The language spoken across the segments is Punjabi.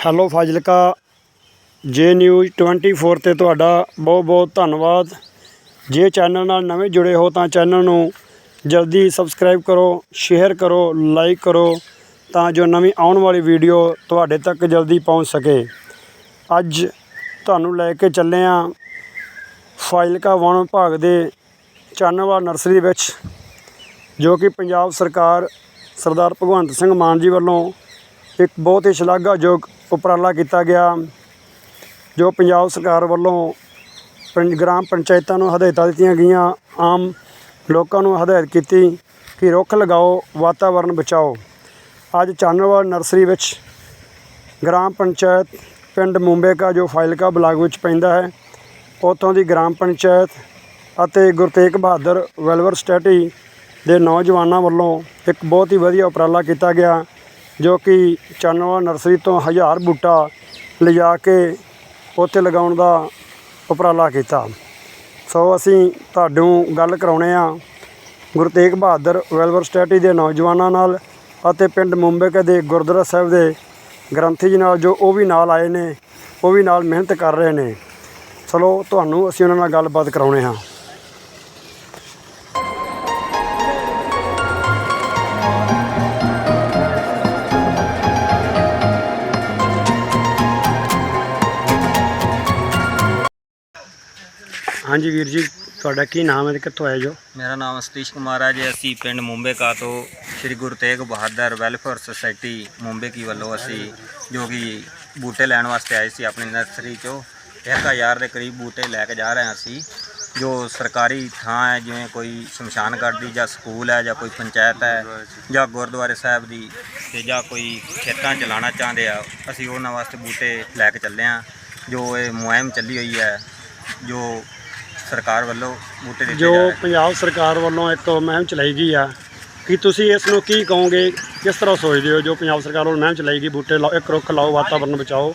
ਹੈਲੋ ਫਾਜ਼ਿਲਕਾ, ਜੇ ਨਿਊਜ਼ 24 ਤੇ ਤੁਹਾਡਾ ਬਹੁਤ ਬਹੁਤ ਧੰਨਵਾਦ। ਜੇ ਚੈਨਲ ਨਾਲ ਨਵੇਂ ਜੁੜੇ ਹੋ ਤਾਂ ਚੈਨਲ ਨੂੰ ਜਲਦੀ ਸਬਸਕ੍ਰਾਈਬ ਕਰੋ, ਸ਼ੇਅਰ ਕਰੋ, ਲਾਈਕ ਕਰੋ ਤਾਂ ਜੋ ਨਵੀਂ ਆਉਣ ਵਾਲੀ ਵੀਡੀਓ ਤੁਹਾਡੇ ਤੱਕ ਜਲਦੀ ਪਹੁੰਚ ਸਕੇ। ਅੱਜ ਤੁਹਾਨੂੰ ਲੈ ਕੇ ਚੱਲੇ ਹਾਂ ਫਾਜ਼ਿਲਕਾ ਵਣ ਵਿਭਾਗ ਦੇ ਚਾਨਵਾ ਨਰਸਰੀ ਵਿੱਚ, ਜੋ ਕਿ ਪੰਜਾਬ ਸਰਕਾਰ ਸਰਦਾਰ ਭਗਵੰਤ ਸਿੰਘ ਮਾਨ ਜੀ ਵੱਲੋਂ ਇੱਕ ਬਹੁਤ ਹੀ ਸ਼ਲਾਘਾਯੋਗ ਉਪਰਾਲਾ ਕੀਤਾ ਗਿਆ, ਜੋ ਪੰਜਾਬ ਸਰਕਾਰ ਵੱਲੋਂ ਪੰਜ ਗ੍ਰਾਮ ਪੰਚਾਇਤਾਂ ਨੂੰ ਹਦਾਇਤਾਂ ਦਿੱਤੀਆਂ ਗਈਆਂ, ਆਮ ਲੋਕਾਂ ਨੂੰ ਹਦਾਇਤ ਕੀਤੀ ਕਿ ਰੁੱਖ ਲਗਾਓ ਵਾਤਾਵਰਣ ਬਚਾਓ। ਅੱਜ ਚਾਨਣਵਾਲ ਨਰਸਰੀ ਵਿੱਚ ਗ੍ਰਾਮ ਪੰਚਾਇਤ ਪਿੰਡ ਮੁੰਬੇਕਾ, ਜੋ ਫਾਜ਼ਿਲਕਾ ਬਲਾਕ ਵਿੱਚ ਪੈਂਦਾ ਹੈ, ਉੱਥੋਂ ਦੀ ਗ੍ਰਾਮ ਪੰਚਾਇਤ ਅਤੇ ਗੁਰੂ ਤੇਗ ਬਹਾਦਰ ਵੈਲਫੇਅਰ ਸੋਸਾਇਟੀ ਦੇ ਨੌਜਵਾਨਾਂ ਵੱਲੋਂ ਇੱਕ ਬਹੁਤ ਹੀ ਵਧੀਆ ਉਪਰਾਲਾ ਕੀਤਾ ਗਿਆ। ਜੋ ਕਿ ਚਾਨਣਵਾਲ ਨਰਸਰੀ ਤੋਂ ਹਜ਼ਾਰ ਬੂਟਾ ਲਿਜਾ ਕੇ ਉੱਥੇ ਲਗਾਉਣ ਦਾ ਉਪਰਾਲਾ ਕੀਤਾ। ਸੋ ਅਸੀਂ ਤੁਹਾਨੂੰ ਗੱਲ ਕਰਾਉਣੇ ਆ। ਗੁਰੂ ਤੇਗ ਬਹਾਦਰ ਵੈਲਵਰ ਸੋਸਾਇਟੀ ਦੇ ਨੌਜਵਾਨਾਂ ਨਾਲ ਅਤੇ ਪਿੰਡ ਮੁੰਬੇਕੇ ਦੇ ਗੁਰਦੁਆਰਾ ਸਾਹਿਬ ਦੇ ਗ੍ਰੰਥੀ ਜੀ ਨਾਲ ਜੋ ਉਹ ਵੀ ਨਾਲ ਆਏ ਨੇ, ਉਹ ਵੀ ਨਾਲ ਮਿਹਨਤ ਕਰ ਰਹੇ ਨੇ। ਚਲੋ, ਤੁਹਾਨੂੰ ਅਸੀਂ ਉਹਨਾਂ ਨਾਲ ਗੱਲਬਾਤ ਕਰਾਉਣੇ ਹਾਂ ਹਾਂਜੀ ਵੀਰ ਜੀ, ਤੁਹਾਡਾ ਕੀ ਨਾਮ ਹੈ ਤੇ ਕਿੱਥੋਂ ਆਏ ਜੋ? ਮੇਰਾ ਨਾਮ ਸਤੀਸ਼ ਕੁਮਾਰ ਹੈ ਜੀ, ਅਸੀਂ ਪਿੰਡ ਮੁੰਬੇਕਾ ਤੋਂ ਸ੍ਰੀ ਗੁਰੂ ਤੇਗ ਬਹਾਦਰ ਵੈਲਫੇਅਰ ਸੁਸਾਇਟੀ ਮੁੰਬੇ ਕੀ ਵੱਲੋਂ ਅਸੀਂ ਜੋ ਕਿ ਬੂਟੇ ਲੈਣ ਵਾਸਤੇ ਆਏ ਸੀ ਆਪਣੀ ਨਰਸਰੀ ਚੋਂ 1000 ਦੇ ਕਰੀਬ ਬੂਟੇ ਲੈ ਕੇ ਜਾ ਰਹੇ ਹਾਂ ਅਸੀਂ, ਜੋ ਸਰਕਾਰੀ ਥਾਂ ਹੈ, ਜਿਵੇਂ ਕੋਈ ਸ਼ਮਸ਼ਾਨ ਘਾਟ ਦੀ ਜਾਂ ਸਕੂਲ ਹੈ ਜਾਂ ਕੋਈ ਪੰਚਾਇਤ ਹੈ ਜਾਂ ਗੁਰਦੁਆਰੇ ਸਾਹਿਬ ਦੀ ਤੇ ਜਾਂ ਕੋਈ ਖੇਤਾਂ ਚ ਚਾਹੁੰਦੇ ਆ, ਅਸੀਂ ਉਹਨਾਂ ਵਾਸਤੇ ਬੂਟੇ ਲੈ ਕੇ ਚੱਲੇ ਹਾਂ, ਜੋ ਇਹ ਮੁਹਿੰਮ ਚੱਲੀ ਹੋਈ ਹੈ, ਜੋ ਸਰਕਾਰ ਵੱਲੋਂ ਬੂਟੇ ਦਿੱਤੇ ਜੋ ਜਾ ਰਹੇ ਪੰਜਾਬ ਸਰਕਾਰ ਵੱਲੋਂ ਇੱਕ ਮੁਹਿੰਮ ਚਲਾਈ ਗਈ ਆ ਕੀ ਤੁਸੀਂ ਇਸ ਨੂੰ ਕੀ ਕਹੋਗੇ? ਕਿਸ ਤਰ੍ਹਾਂ ਸੋਚਦੇ ਹੋ ਜੋ ਪੰਜਾਬ ਸਰਕਾਰ ਵੱਲੋਂ ਮੁਹਿੰਮ ਚਲਾਈ ਗਈ ਬੂਟੇ ਲਾਓ ਇੱਕ ਰੁੱਖ ਲਾਓ ਵਾਤਾਵਰਨ ਬਚਾਓ?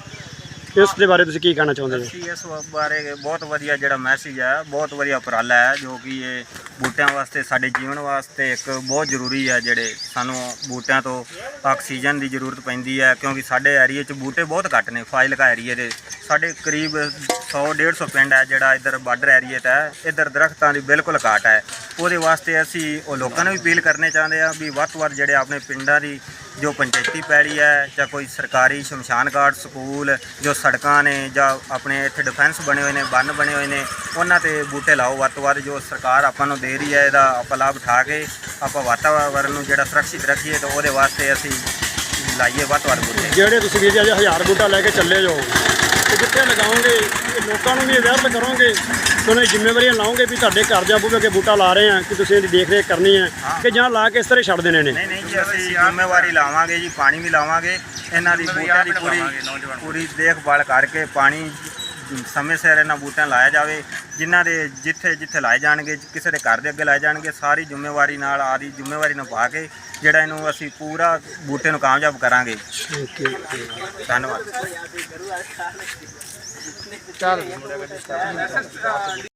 ਇਸ ਦੇ ਬਾਰੇ ਤੁਸੀਂ ਕੀ ਕਹਿਣਾ ਚਾਹੁੰਦੇ ਹੋ? ਅਸੀਂ ਇਸ ਬਾਰੇ ਬਹੁਤ ਵਧੀਆ ਜਿਹੜਾ ਮੈਸੇਜ ਹੈ ਬਹੁਤ ਵਧੀਆ ਉਪਰਾਲਾ ਹੈ ਜੋ ਕਿ ਇਹ ਬੂਟਿਆਂ ਵਾਸਤੇ, ਸਾਡੇ ਜੀਵਨ ਵਾਸਤੇ ਇੱਕ ਬਹੁਤ ਜ਼ਰੂਰੀ ਹੈ ਜਿਹੜੇ ਸਾਨੂੰ ਬੂਟਿਆਂ ਤੋਂ ਆਕਸੀਜਨ ਦੀ ਜ਼ਰੂਰਤ ਪੈਂਦੀ ਹੈ ਕਿਉਂਕਿ ਸਾਡੇ ਏਰੀਏ 'ਚ ਬੂਟੇ ਬਹੁਤ ਘੱਟ ਨੇ, ਫਾਜ਼ਿਲਕਾ ਏਰੀਏ ਦੇ। ਸਾਡੇ ਕਰੀਬ 100 150 ਪਿੰਡ ਹੈ ਜਿਹੜਾ ਇੱਧਰ ਬਾਰਡਰ ਏਰੀਏ 'ਤੇ ਹੈ ਇੱਧਰ ਦਰਖਤਾਂ ਦੀ ਬਿਲਕੁਲ ਘਾਟ ਹੈ ਉਹਦੇ ਵਾਸਤੇ ਅਸੀਂ ਉਹ ਲੋਕਾਂ ਨੂੰ ਵੀ ਅਪੀਲ ਕਰਨੇ ਚਾਹੁੰਦੇ ਆ ਵੀ ਵੱਧ ਤੋਂ ਵੱਧ ਜਿਹੜੇ ਆਪਣੇ ਪਿੰਡਾਂ ਦੀ ਜੋ ਪੰਚਾਇਤੀ ਪੈੜੀ ਹੈ ਜਾਂ ਕੋਈ ਸਰਕਾਰੀ ਸ਼ਮਸ਼ਾਨ ਘਾਟ, ਸਕੂਲ, ਜੋ ਸੜਕਾਂ ਨੇ, ਜਾਂ ਆਪਣੇ ਇੱਥੇ ਡਿਫੈਂਸ ਬਣੇ ਹੋਏ ਨੇ, ਬੰਨ ਬਣੇ ਹੋਏ ਨੇ, ਉਹਨਾਂ ਤੇ ਬੂਟੇ ਲਾਓ ਵੱਧ ਤੋਂ ਵੱਧ, ਜੋ ਸਰਕਾਰ ਆਪਾਂ ਨੂੰ ਦੇ ਰਹੀ ਹੈ ਇਹਦਾ ਆਪਾਂ ਲਾਭ ਉਠਾ ਕੇ ਆਪਾਂ ਵਾਤਾਵਰਨ ਨੂੰ ਜਿਹੜਾ ਸੁਰੱਖਿਅਤ ਰੱਖੀਏ ਤਾਂ ਉਹਦੇ ਵਾਸਤੇ ਅਸੀਂ ਲਾਈਏ ਵੱਧ ਤੋਂ ਵੱਧ ਬੂਟੇ। ਜਿਹੜੇ ਤੁਸੀਂ ਵੀਰ ਜੀ ਅੱਜ ਹਜ਼ਾਰ ਬੂਟਾ ਲੈ ਕੇ ਚੱਲੇ ਜੋ ਤੇ ਜਿੱਥੇ ਲਗਾਓਗੇ ਇਹ ਲੋਕਾਂ ਨੂੰ ਵੀ ਅਵੇਅਰ ਕਰੋਗੇ ਦੀ ਜ਼ਿੰਮੇਵਾਰੀਆਂ ਲਾਓਗੇ ਵੀ ਤੁਹਾਡੇ ਘਰ ਜਾਂ ਬੂਹੇ ਅੱਗੇ ਬੂਟਾ ਲਾ ਰਹੇ ਆ ਕਿ ਤੁਸੀਂ ਇਹਦੀ ਦੇਖ ਰੇਖ ਕਰਨੀ ਹੈ ਕਿ ਜਾਂ ਲਾ ਕੇ ਇਸ ਤਰ੍ਹਾਂ ਛੱਡ ਦੇਣੇ ਨੇ। ਨਹੀਂ ਨਹੀਂ ਜੀ ਅਸੀਂ ਜ਼ਿੰਮੇਵਾਰੀ ਲਾਵਾਂਗੇ ਜੀ ਪਾਣੀ ਵੀ ਲਾਵਾਂਗੇ ਇਹਨਾਂ ਦੀ ਬੂਟਿਆਂ ਦੀ ਪੂਰੀ ਪੂਰੀ ਦੇਖਭਾਲ ਕਰਕੇ ਪਾਣੀ ਸਮੇਂ ਸਿਰ ਇਹਨਾਂ ਬੂਟਿਆਂ ਲਾਇਆ ਜਾਵੇ ਜਿਨ੍ਹਾਂ ਦੇ ਜਿੱਥੇ ਜਿੱਥੇ ਲਾਏ ਜਾਣਗੇ ਕਿਸੇ ਦੇ ਘਰ ਦੇ ਅੱਗੇ ਲਾਏ ਜਾਣਗੇ ਸਾਰੀ ਜ਼ਿੰਮੇਵਾਰੀ ਨਾਲ ਆਦੀ ਜ਼ਿੰਮੇਵਾਰੀ ਨਿਭਾ ਕੇ ਜਿਹੜਾ ਇਹਨੂੰ ਅਸੀਂ ਪੂਰਾ ਬੂਟੇ ਨੂੰ ਕਾਮਯਾਬ ਕਰਾਂਗੇ। ਧੰਨਵਾਦ।